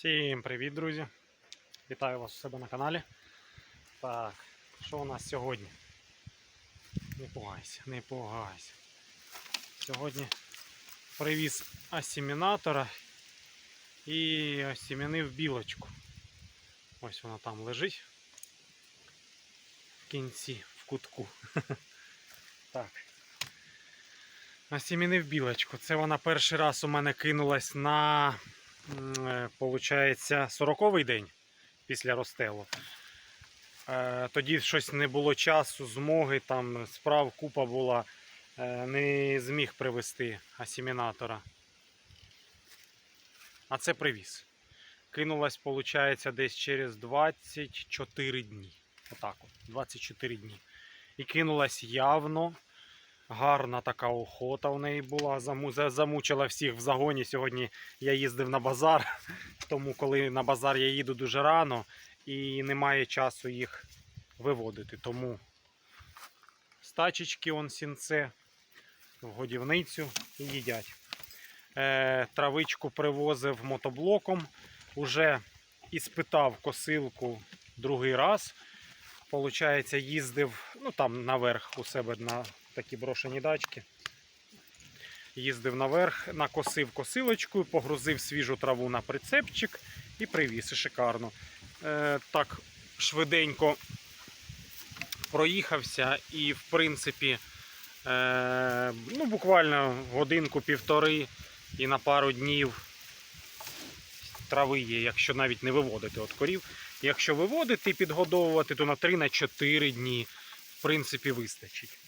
Всім привіт, друзі! Вітаю вас у себе на каналі. Так, що у нас сьогодні? Не пугайся, не пугайся. Сьогодні привіз асімінатора і осімінив білочку. Ось вона там лежить в кінці, в кутку. Так. Осімінив білочку. Це вона перший раз у мене кинулась на получається, 40-й день після розстелу. Е, Тоді щось не було часу, змоги, там справ купа була, е, не зміг привезти асімінатора. А це привіз. Кинулась, виходить, десь через 24 дні. Отак от, 24 дні. І кинулась явно. Гарна така охота в неї була. Замучила всіх в загоні. Сьогодні я їздив на базар, тому коли на базар я їду дуже рано і немає часу їх виводити. Тому стачечки он сінце в годівницю і їдять. Е, травичку привозив мотоблоком, уже іспитав косилку другий раз. Получається, їздив ну, там наверх у себе на такі брошені дачки. Їздив наверх, накосив косилочкою, погрузив свіжу траву на прицепчик і привіз. І шикарно. Е, так швиденько проїхався і, в принципі, е, ну, буквально годинку-півтори і на пару днів трави є, якщо навіть не виводити от корів. Якщо виводити і підгодовувати, то на 3-4 дні, в принципі, вистачить.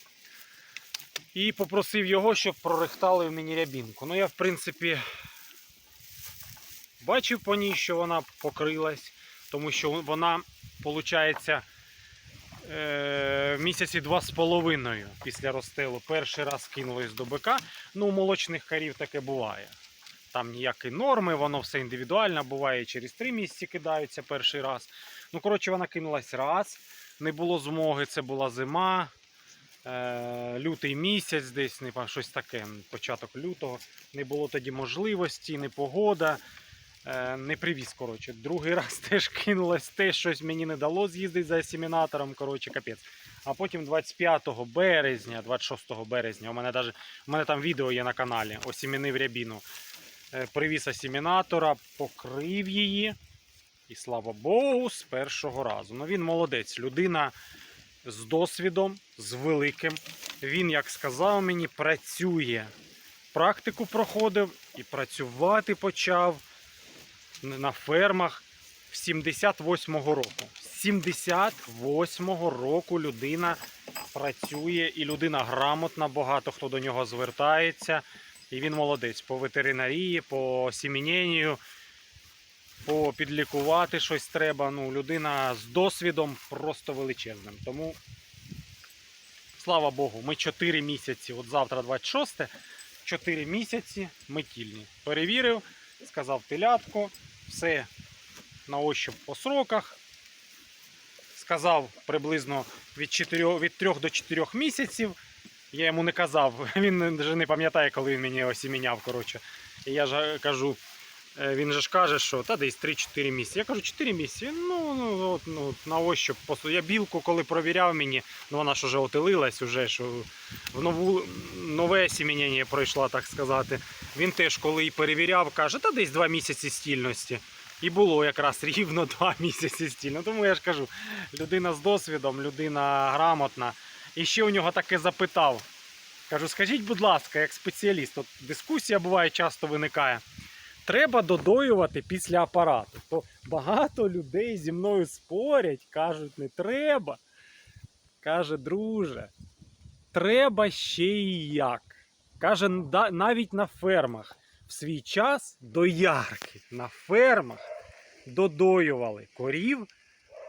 І попросив його, щоб прорихтали мені рябінку. Ну, я, в принципі, бачив по ній, що вона покрилась, тому що вона, виходить, е, місяці два з половиною після розстелу перший раз кинулось до бика. Ну, у молочних корів таке буває. Там ніякі норми, воно все індивідуально, буває через три місяці кидаються перший раз. Ну, коротше, вона кинулась раз, не було змоги, це була зима. Е, лютий місяць, десь не щось таке, початок лютого. Не було тоді можливості, не погода. Е, не привіз. коротше. Другий раз теж кинулось, теж щось мені не дало з'їздити за асімінатором. Коротше, капець. А потім 25 березня, 26 березня, у мене, даже, у мене там відео є на каналі, осімінив рябіну. Е, Привіз асімінатора, покрив її. І слава Богу, з першого разу. Ну він молодець, людина з досвідом, з великим. Він, як сказав мені, працює. Практику проходив і працювати почав на фермах в 78-го року. З 78-го року людина працює і людина грамотна, багато хто до нього звертається. І він молодець по ветеринарії, по сіміненню, по підлікувати щось треба. Ну, людина з досвідом просто величезним. Тому, слава Богу, ми 4 місяці, от завтра 26, 4 місяці ми тільні. Перевірив, сказав телятко, все на ощуп по сроках. Сказав приблизно від, 4, від 3 до 4 місяців. Я йому не казав, він вже не пам'ятає, коли він мені осіміняв. Коротше. І я ж кажу, він же ж каже, що та десь 3-4 місяці. Я кажу, 4 місяці. Ну, ну, от, ну на ощуп. Я білку, коли провіряв мені, ну вона ж вже отелилась, уже, що в нову, нове сімінення пройшла, так сказати. Він теж, коли і перевіряв, каже, та десь 2 місяці стільності. І було якраз рівно 2 місяці стільно. Тому я ж кажу, людина з досвідом, людина грамотна. І ще у нього таке запитав. Кажу, скажіть, будь ласка, як спеціаліст, от дискусія буває часто виникає. Треба додоювати після апарату. То багато людей зі мною спорять, кажуть, не треба. Каже, друже, треба ще і як. Каже, навіть на фермах в свій час доярки на фермах додоювали корів,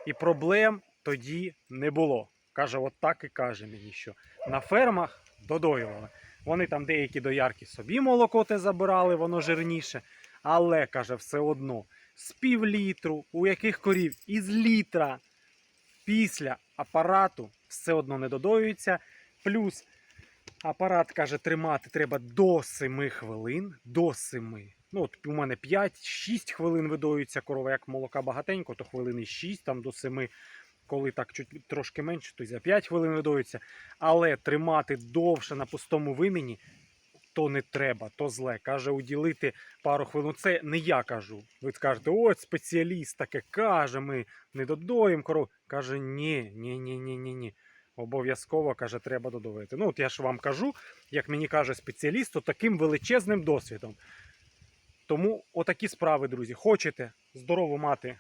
і проблем тоді не було. Каже, от так і каже мені, що на фермах додоювали. Вони там деякі доярки собі молоко те забирали, воно жирніше. Але, каже, все одно з пів літру, у яких корів із літра після апарату все одно не додоюється. Плюс апарат каже, тримати треба до 7 хвилин. До 7. Ну, от у мене 5-6 хвилин видоюється корова, як молока багатенько, то хвилини 6 там до 7. Коли так чуть трошки менше, то й за 5 хвилин видоюється. Але тримати довше на пустому вимені то не треба, то зле. Каже, уділити пару хвилин. Це не я кажу. Ви скажете, ось спеціаліст таке каже, ми не додоїмо коров. Каже, ні, ні, ні, ні, ні, ні. Обов'язково каже, треба додавити. Ну, от я ж вам кажу, як мені каже спеціаліст, то таким величезним досвідом. Тому отакі справи, друзі. Хочете здорово мати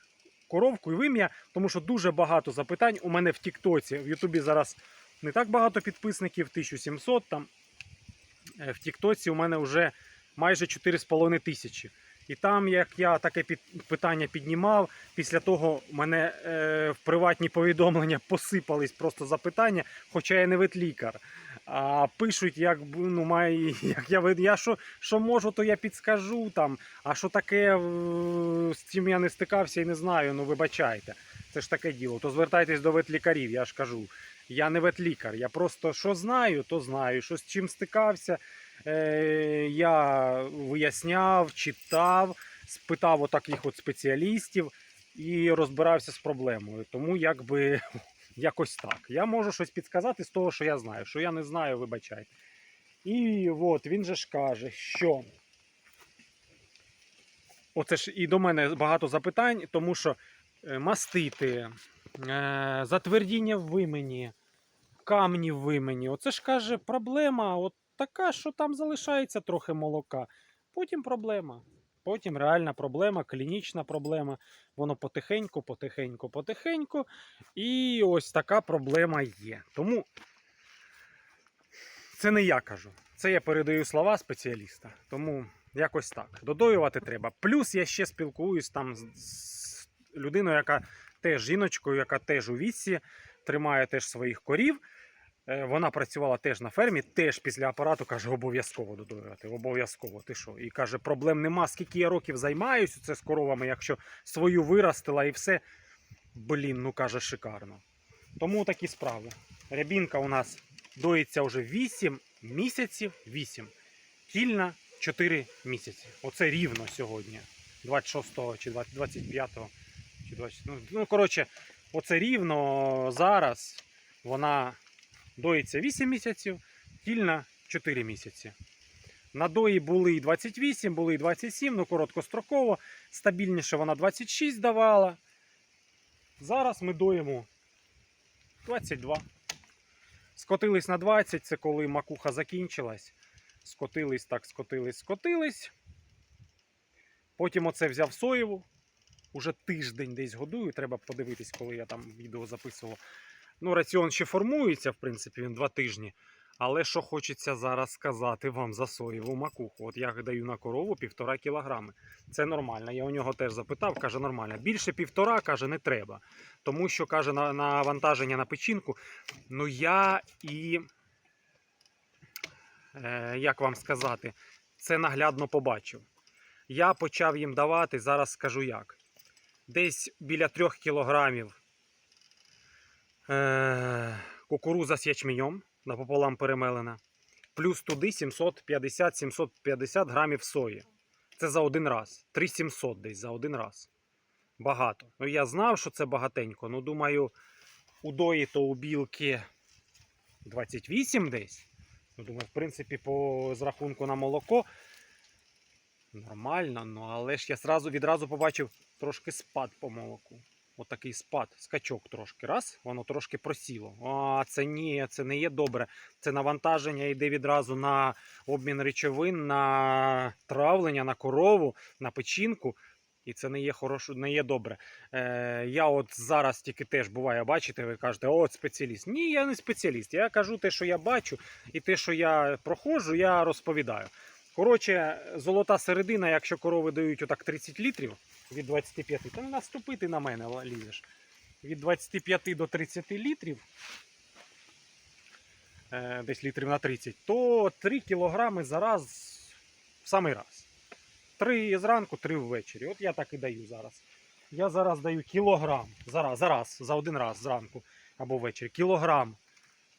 коровку і вим'я, тому що дуже багато запитань у мене в Тіктоці. В Ютубі зараз не так багато підписників, 1700 там. Е, В Тіктоці у мене вже майже 4,5 тисячі. І там, як я таке питання піднімав, після того мене е, в приватні повідомлення посипались просто запитання, хоча я не ветлікар. А пишуть, як ну, має, як я я що, що можу, то я підскажу там. А що таке, з цим я не стикався і не знаю, ну вибачайте. Це ж таке діло. То звертайтесь до ветлікарів, я ж кажу. Я не ветлікар. Я просто що знаю, то знаю. Що з чим стикався, е, я виясняв, читав, спитав отаких от спеціалістів і розбирався з проблемою. Тому якби якось так. Я можу щось підказати з того, що я знаю. Що я не знаю, вибачайте. І от він же ж каже, що. Оце ж і до мене багато запитань, тому що е, мастити, затвердіння в вимені, камні в вимені. Оце ж каже, проблема от така, що там залишається трохи молока. Потім проблема. Потім реальна проблема, клінічна проблема. Воно потихеньку, потихеньку, потихеньку. І ось така проблема є. Тому це не я кажу. Це я передаю слова спеціаліста. Тому якось так. Додоювати треба. Плюс я ще спілкуюсь там з людиною, яка теж жіночкою, яка теж у віці, тримає теж своїх корів. Е, Вона працювала теж на фермі, теж після апарату каже, обов'язково додоювати. Обов'язково. Ти що? І каже, проблем нема. Скільки я років займаюся це з коровами, якщо свою виростила і все. Блін, ну каже, шикарно. Тому такі справи. Рябінка у нас доїться вже 8 місяців. 8. Кільна 4 місяці. Оце рівно сьогодні. 26 чи 20 25 чи 20. Ну, ну коротше, оце рівно зараз вона доїться 8 місяців, кільна 4 місяці. Надої були і 28, були і 27, ну короткостроково. Стабільніше вона 26 давала. Зараз ми доїмо 22. Скотились на 20, це коли макуха закінчилась. Скотились так, скотились, скотились. Потім оце взяв соєву. Уже тиждень десь годую. Треба подивитись, коли я там відео записував. Ну, раціон ще формується, в принципі, він два тижні. Але що хочеться зараз сказати вам за соєву макуху. От я даю на корову півтора кілограми. Це нормально. Я у нього теж запитав, каже, нормально. Більше півтора, каже, не треба. Тому що, каже, на навантаження на печінку. Ну я і. Е, як вам сказати, це наглядно побачив. Я почав їм давати, зараз скажу як. Десь біля 3 кілограмів е, кукуруза з ячменем напополам перемелена. Плюс туди 750-750 грамів сої. Це за один раз. 3700 десь за один раз. Багато. Ну, я знав, що це багатенько. Ну, думаю, у дої то у білки 28 десь. Ну, думаю, в принципі, по з рахунку на молоко нормально, ну але ж я зразу, відразу побачив трошки спад по молоку. Отакий спад, скачок трошки. Раз, воно трошки просіло. А це ні, це не є добре. Це навантаження йде відразу на обмін речовин, на травлення, на корову, на печінку. І це не є хорошо, не є добре. Е, я от зараз тільки теж буває, бачите, ви кажете, от спеціаліст. Ні, я не спеціаліст. Я кажу те, що я бачу, і те, що я проходжу, я розповідаю. Коротше, золота середина, якщо корови дають отак 30 літрів від 25, то не наступити на мене лізеш. Від 25 до 30 літрів, е, десь літрів на 30, то 3 кілограми за раз в самий раз. Три зранку, три ввечері. От я так і даю зараз. Я зараз даю кілограм зараз, зараз, за один раз зранку або ввечері. Кілограм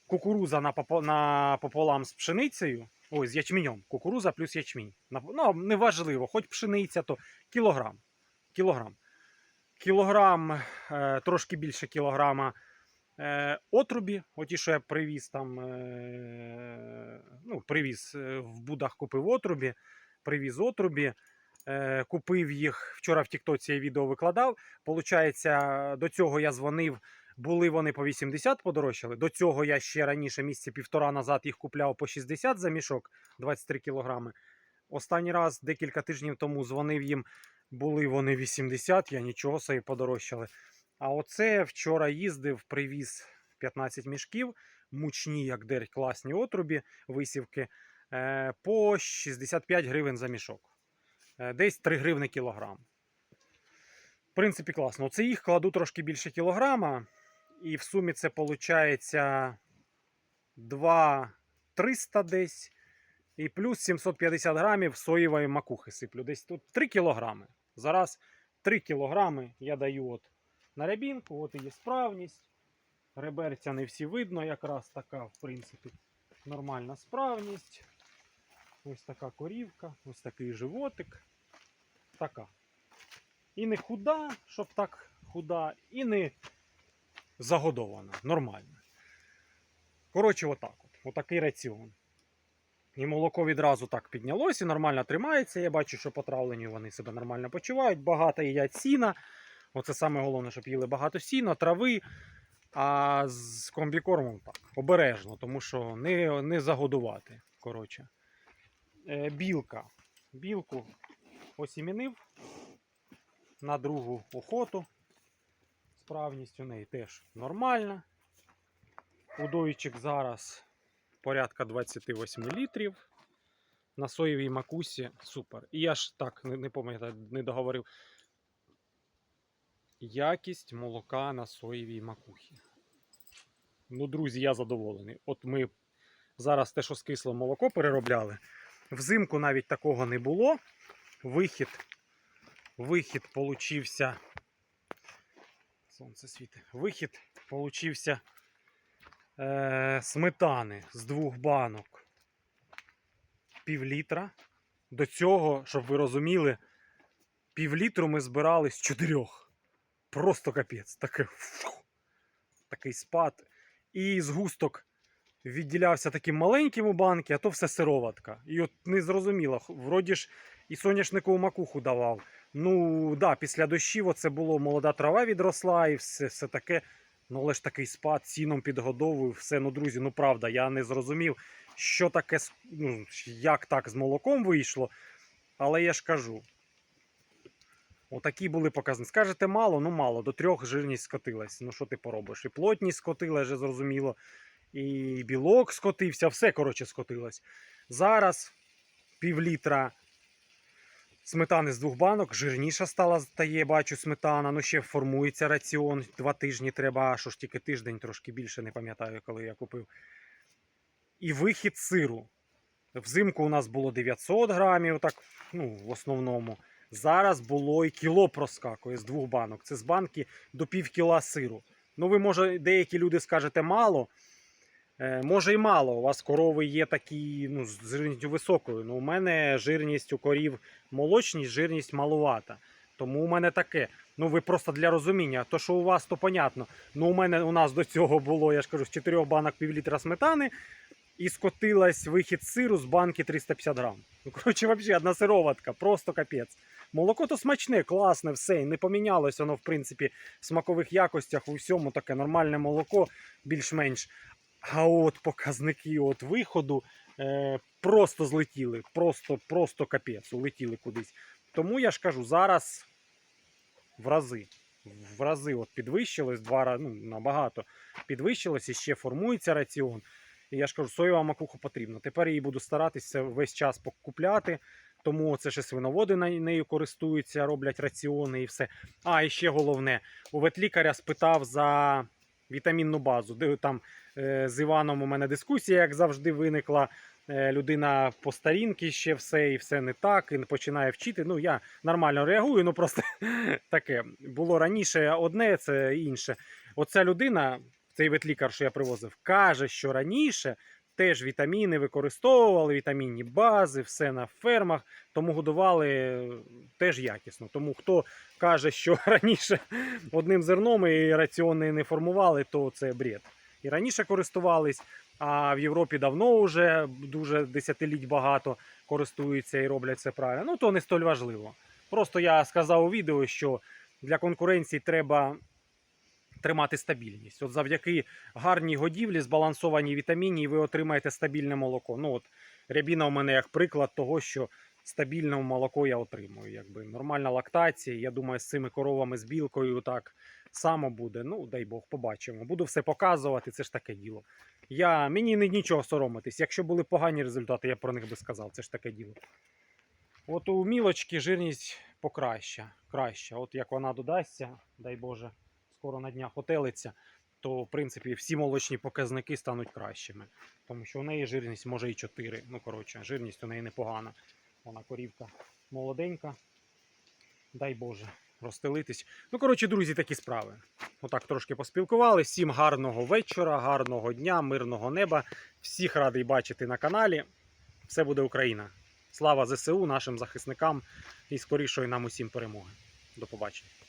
кукуруза напопо- напополам з пшеницею. Ой, з ячменем. Кукуруза плюс ячмінь. Ну, неважливо, хоч пшениця, то кілограм. Кілограм. Кілограм, е, трошки більше кілограма е, отрубі. Оті, що я привіз там, е, ну, привіз в будах купив отрубі, привіз отрубі. Купив їх вчора в Тіктоці я відео викладав. Получається, до цього я дзвонив. Були вони по 80 подорожчали. До цього я ще раніше місяця півтора назад їх купляв по 60 за мішок 23 кілограми. Останній раз декілька тижнів тому дзвонив їм, були вони 80, я нічого собі подорожчали. А оце вчора їздив, привіз 15 мішків, мучні, як дерь, класні отрубі, висівки, е, по 65 гривень за мішок. Е, Десь 3 гривни кілограм. В принципі, класно. Оце їх кладу трошки більше кілограма. І в сумі це виходить 2 300 десь. І плюс 750 грамів соєвої макухи сиплю. Десь тут 3 кілограми. Зараз 3 кілограми я даю от на рябінку, от і справність. Реберця не всі видно, якраз така, в принципі, нормальна справність. Ось така корівка, ось такий животик. Така. І не худа, щоб так худа, і не загодована. Нормально. Коротше, отак. От. Отакий раціон. І молоко відразу так піднялося, нормально тримається. Я бачу, що потравлені вони себе нормально почувають. Багато їдять сіна. Оце саме головне, щоб їли багато сіна, трави. А з комбікормом так, обережно, тому що не, не загодувати. Коротше. Е, білка. Білку осімінив на другу охоту. Справність у неї теж нормальна. Удойчик зараз порядка 28 літрів. На соєвій макусі супер. І я ж так не, не пам'ятаю, не договорив. Якість молока на соєвій макухі. Ну, друзі, я задоволений. От ми зараз те, що скисле молоко переробляли. Взимку навіть такого не було. Вихід, вихід получився. Сонце світить. Вихід получився е, сметани з двох банок. Пів літра. До цього, щоб ви розуміли, пів літру ми збирали з чотирьох. Просто капець. Таке, фу, такий спад. І згусток відділявся таким маленьким у банки, а то все сироватка. І от не зрозуміло, вроді ж і соняшникову макуху давав. Ну, да, після дощів оце було молода трава відросла і все, все таке. Ну, але ж такий спад, ціном підгодовую, все. Ну, друзі, ну правда, я не зрозумів, що таке, ну, як так з молоком вийшло. Але я ж кажу. Отакі були показники. Скажете, мало, ну мало. До трьох жирність скотилась. Ну що ти поробиш? І плотність скотила, вже зрозуміло. І білок скотився, все, коротше, скотилось. Зараз пів літра сметани з двох банок, жирніша стала, стає, бачу, сметана. Ну, ще формується раціон. Два тижні треба, що ж тільки тиждень, трошки більше, не пам'ятаю, коли я купив. І вихід сиру. Взимку у нас було 900 грамів, так, ну, в основному. Зараз було і кіло проскакує з двох банок. Це з банки до пів кіла сиру. Ну, ви, може, деякі люди скажете мало. Е, може і мало. У вас корови є такі ну, з жирністю високою. Ну, у мене жирність у корів молочність, жирність малувата. Тому у мене таке. Ну, ви просто для розуміння. То, що у вас, то понятно. Ну, у мене у нас до цього було, я ж кажу, з 4 банок пів літра сметани і скотилась вихід сиру з банки 350 грам. Ну, коротше, взагалі, одна сироватка, просто капець. Молоко то смачне, класне, все. І не помінялось воно, в принципі, в смакових якостях, у всьому таке нормальне молоко, більш-менш. А от показники от виходу е, просто злетіли, просто, просто капець, улетіли кудись. Тому я ж кажу, зараз в рази. В рази от підвищилось, два рази, ну, набагато підвищилось і ще формується раціон. І я ж кажу, соєва макуха потрібна. Тепер її буду старатися весь час покупляти. Тому це ще свиноводи на- нею користуються, роблять раціони і все. А, і ще головне, у ветлікаря спитав за вітамінну базу. Де там з Іваном у мене дискусія, як завжди, виникла. Е, людина по старінки ще все і все не так, і починає вчити. Ну, я нормально реагую, ну просто таке. Було раніше одне, це інше. Оця людина, цей ветлікар, що я привозив, каже, що раніше теж вітаміни використовували, вітамінні бази, все на фермах, тому годували е, теж якісно. Тому хто каже, що раніше одним зерном і раціони не формували, то це бред. І раніше користувались, а в Європі давно вже дуже десятиліть багато користуються і роблять це правильно. Ну то не столь важливо. Просто я сказав у відео, що для конкуренції треба тримати стабільність. От завдяки гарній годівлі, збалансованій вітаміні, ви отримаєте стабільне молоко. Ну от рябіна у мене як приклад того, що стабільне молоко я отримую. Якби нормальна лактація. Я думаю, з цими коровами з білкою так само буде. Ну, дай Бог, побачимо. Буду все показувати. Це ж таке діло. Я мені не нічого соромитись. Якщо були погані результати, я про них би сказав. Це ж таке діло. От у мілочки жирність покраща. Краща. От як вона додасться, дай Боже, скоро на днях отелиться, то в принципі всі молочні показники стануть кращими. Тому що у неї жирність може і 4. Ну, коротше, жирність у неї непогана. Вона корівка молоденька. Дай Боже, розстелитись. Ну, коротше, друзі, такі справи. Отак трошки поспілкувалися. Всім гарного вечора, гарного дня, мирного неба. Всіх радий бачити на каналі. Все буде Україна. Слава ЗСУ, нашим захисникам і скорішої нам усім перемоги. До побачення.